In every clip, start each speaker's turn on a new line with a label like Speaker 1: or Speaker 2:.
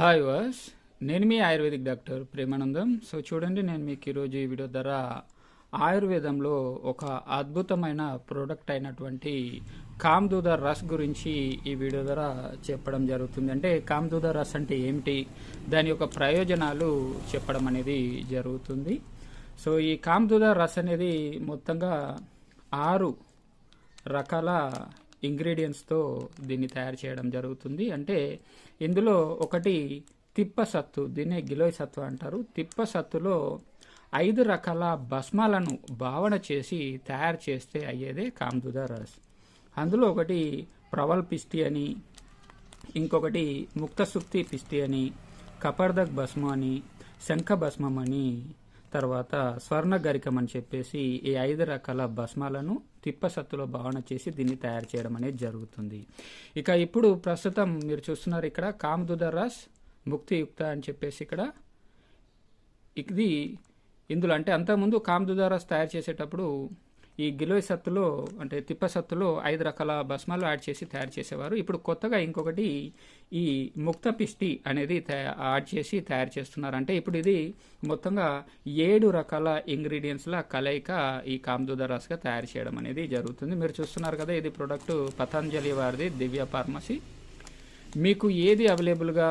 Speaker 1: Hi వాస్ నేను మీ ఆయుర్వేదిక్ డాక్టర్ ప్రేమానందం. సో చూడండి నేను మీకు ఈరోజు ఈ వీడియో ద్వారా ఆయుర్వేదంలో ఒక అద్భుతమైన ప్రోడక్ట్ అయినటువంటి కామ్దూద రస్ గురించి ఈ వీడియో ద్వారా చెప్పడం జరుగుతుంది. అంటే కామ్దూద రస్ అంటే ఏమిటి? దాని యొక్క ప్రయోజనాలు చెప్పడం అనేది జరుగుతుంది. సో ఈ కామ్దూద రస్ అనేది మొత్తంగా ఆరు రకాల ఇంగ్రీడియంట్స్తో దీన్ని తయారు చేయడం జరుగుతుంది. అంటే ఇందులో ఒకటి తిప్పసత్తు దీన్నే గిలోయ్ సత్తు అంటారు. తిప్పసత్తులో ఐదు రకాల భస్మాలను భావన చేసి తయారు చేస్తే అయ్యేదే కామ్దుద రస్. అందులో ఒకటి ప్రవల్ పిస్టి అని ఇంకొకటి ముక్తసుక్తి పిస్టి అని కపర్దక్ భస్మం అని శంఖ భస్మం అని తర్వాత స్వర్ణ గరికం అని చెప్పేసి ఈ ఐదు రకాల భస్మాలను తిప్పసత్తులో భావన చేసి దీన్ని తయారు చేయడం అనేది జరుగుతుంది. ఇక ఇప్పుడు ప్రస్తుతం మీరు చూస్తున్నారు ఇక్కడ కామదుద ముక్తియుక్త అని చెప్పేసి ఇక్కడ ఇది ఇందులో అంటే అంతకుముందు కామదుదారాస్ రస్ తయారు చేసేటప్పుడు ఈ గిలోయ్ సత్తులో అంటే తిప్ప సత్తులో ఐదు రకాల భస్మాలు యాడ్ చేసి తయారు చేసేవారు. ఇప్పుడు కొత్తగా ఇంకొకటి ఈ ముక్త పిష్టి అనేది యాడ్ చేసి తయారు చేస్తున్నారు. అంటే ఇప్పుడు ఇది మొత్తంగా ఏడు రకాల ఇంగ్రీడియంట్స్ల కలయిక ఈ కామ్దూద రస్గా తయారు చేయడం అనేది జరుగుతుంది. మీరు చూస్తున్నారు కదా ఇది ప్రోడక్ట్ పతంజలి వారిది దివ్య ఫార్మసీ. మీకు ఏది అవైలబుల్గా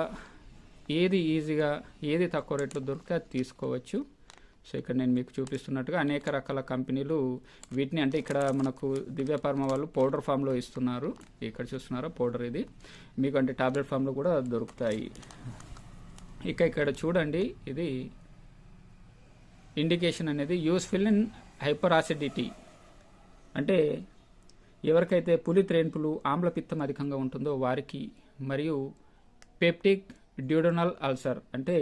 Speaker 1: ఏది ఈజీగా ఏది తక్కువ రేట్లో దొరికితే అది తీసుకోవచ్చు. సో ఇక్కడ నేను మీకు చూపిస్తున్నట్టుగా అనేక రకాల కంపెనీలు వీటిని అంటే ఇక్కడ మనకు దివ్య ఫార్మా వాళ్ళు పౌడర్ ఫామ్లో ఇస్తున్నారు. ఇక్కడ చూస్తున్నారా? పౌడర్ ఇది. మీకు అంటే టాబ్లెట్ ఫామ్లో కూడా దొరుకుతాయి. ఇక ఇక్కడ చూడండి ఇది ఇండికేషన్ అనేది యూస్ఫుల్ ఇన్ హైపర్ ఆసిడిటీ అంటే ఎవరికైతే పులి త్రేన్పులు ఆమ్లపిత్తం అధికంగా ఉంటుందో వారికి మరియు పెప్టిక్ డ్యూడోనల్ అల్సర్ అంటే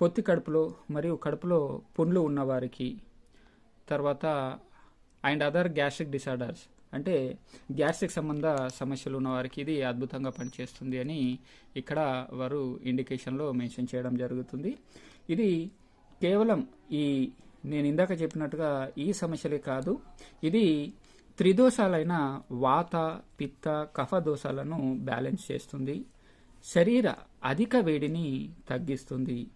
Speaker 1: పొత్తి కడుపులో మరియు కడుపులో పుండ్లు ఉన్నవారికి తర్వాత అండ్ అదర్ గ్యాస్ట్రిక్ డిసార్డర్స్. అంటే గ్యాస్ట్రిక్ సంబంధ సమస్యలు ఉన్నవారికి ఇది అద్భుతంగా పనిచేస్తుంది అని ఇక్కడ వారు ఇండికేషన్లో మెన్షన్ చేయడం జరుగుతుంది. ఇది కేవలం ఈ నేను ఇందాక చెప్పినట్టుగా ఈ సమస్యలే కాదు ఇది త్రిదోషాలైన వాత పిత్త కఫ దోషాలను బ్యాలెన్స్ చేస్తుంది. శరీర అధిక వేడిని తగ్గిస్తుంది.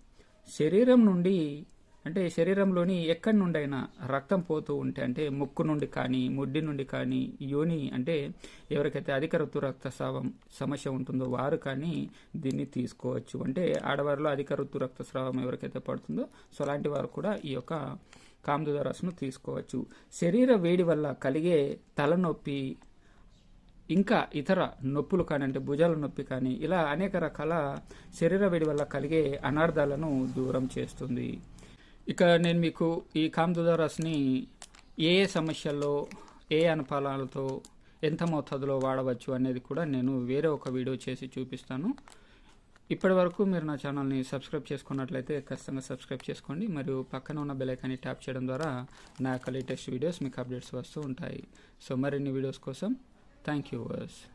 Speaker 1: శరీరం నుండి అంటే శరీరంలోని ఎక్కడి నుండైనా రక్తం పోతూ ఉంటే అంటే ముక్కు నుండి కానీ ముడ్డి నుండి కానీ యోని అంటే ఎవరికైతే అధిక ఋతు రక్తస్రావం సమస్య ఉంటుందో వారు కానీ దీన్ని తీసుకోవచ్చు. అంటే ఆడవారిలో అధిక ఋతు రక్తస్రావం ఎవరికైతే పడుతుందో సో అలాంటి వారు కూడా ఈ యొక్క కామదుద రసను తీసుకోవచ్చు. శరీర వేడి వల్ల కలిగే తలనొప్పి ఇంకా ఇతర నొప్పులు కానీ అంటే భుజాల నొప్పి కానీ ఇలా అనేక రకాల శరీర వేడి వల్ల కలిగే అనార్థాలను దూరం చేస్తుంది. ఇక నేను మీకు ఈ కామదుద రస్ని ఏ ఏ సమస్యల్లో ఏ అనుపాలాలతో ఎంత మోతాదులో వాడవచ్చు అనేది కూడా నేను వేరే ఒక వీడియో చేసి చూపిస్తాను. ఇప్పటి వరకు మీరు నా ఛానల్ని సబ్స్క్రైబ్ చేసుకున్నట్లయితే ఖచ్చితంగా సబ్స్క్రైబ్ చేసుకోండి. మరియు పక్కన ఉన్న బెలైకాన్ని ట్యాప్ చేయడం ద్వారా నా యొక్క లేటెస్ట్ వీడియోస్ మీకు అప్డేట్స్ వస్తూ ఉంటాయి. సో మరిన్ని వీడియోస్ కోసం Thank you, viewers.